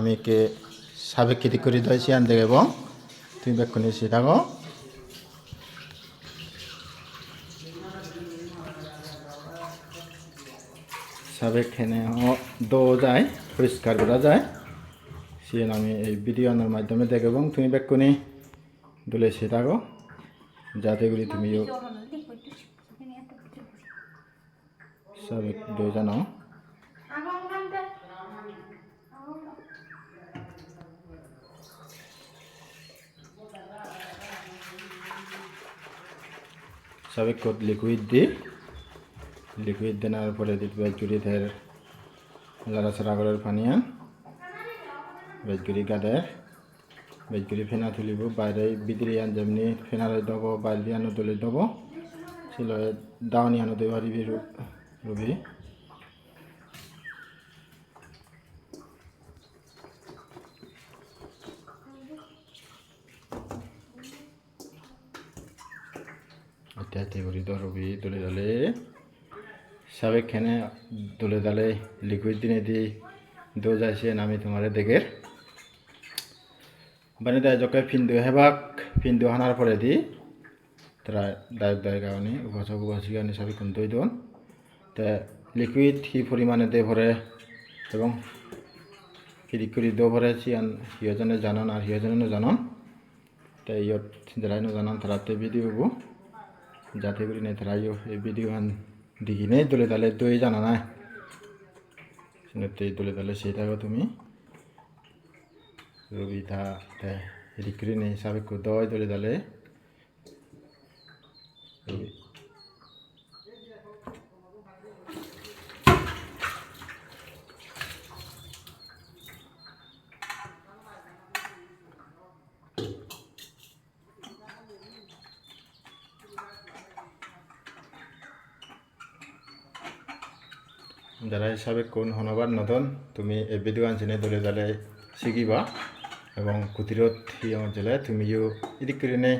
আমি কে সাবেক খেতি করে দিয়েছি আন দেখে এবং তুমি বেক্ষণি সেটাও সাবেক খেনে দো যায় পরিষ্কার করা যায়। সিয়েন আমি এই ভিডিও আনার মাধ্যমে দেখে এবং তুমি বেক্ষণি দলে সেটাও যাতে করে তুমিও সাবেক দো জানো। সাবেক কত লিকুইড দিই। লিকুইড দেওয়ার পরে দিতে বেজগুড়ি ধের লাড়াছাড়া করার পানিয়া বেজগুড়ি গাদে বেজগুড়ি ফেনা তুলিব, বাইরে বিদ্রি আন যেমনি ফেনারে দেব, বাইরে আনো তুলে দেব। ছিল দাওয়ানি আনো দেব রবি। ইত্যাদি করি ধরবি দলে দলে। সাবেক খেনে দলে দলে লিকুইড দিনে দি দো যাইছে আমি তোমার দেখে বানি দায় জকে ফিন্দু হেবাক ফিন্দু হানার পরে দি। তারা দায়ক দায়ক গাওনি উপাসক উপাসিক আনি সাবেক কোন দই দন। তে লিকুইড কি পরিমাণে দে ভরে এবং কিরি করি দো ভরে সিয়ান সিয়জনে জানন আর সিয়জনে জানন। তে ইয়ত যারাই জানান তারা তে ভিডিও যাতে করে নেই তারাইও এই ভিডিওখান দেখি নেই দলে দলে দই জানা না সিনতে দলে দলে সেটাও তুমি রবিতা রিক্রি নেই সাবেক দয় দলে দলে রবি যারা হিসাবে কোন হনবার নতুন তুমি এই ভিডিও আনছিনে দলে দলে শিকিবা এবং কুটিরত এই অঞ্চলে তুমিও এদিক করে নে।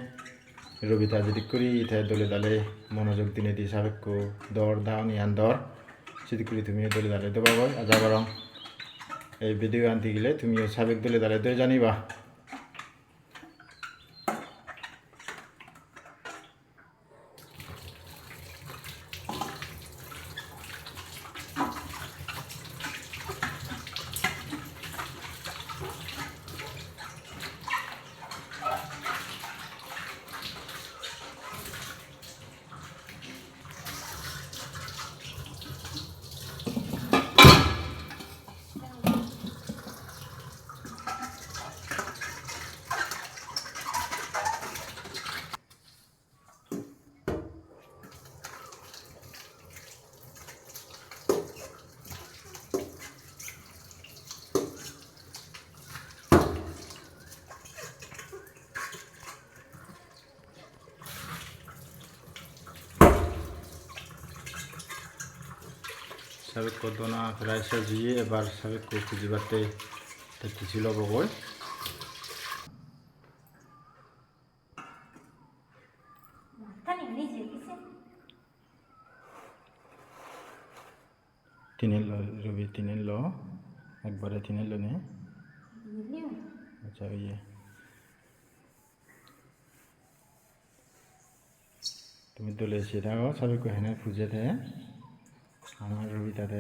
রবিতা যেদিক করি ইথে দলে দলে মনোযোগ দিনে দি সাবেকো দর, দাও, নিয়ান দর, সেদিক করে তুমিও দলে দলে দেবা গয় আজা বরং। এই ভিডিও আনতে গেলে তুমিও সাবেক দলে দলে দই জানিবা। সাবেক কদনা প্রায় সাজিয়ে এবার সাবেক খুঁজিবাতে কিছু লব গৈ তিনের ল রবি তিনের ল। একবারে তিনের ল নে। আচ্ছা ইয়ে তুমি দলে সেটাও সবাই হেনে পুজোতে। আমার রবিতাতে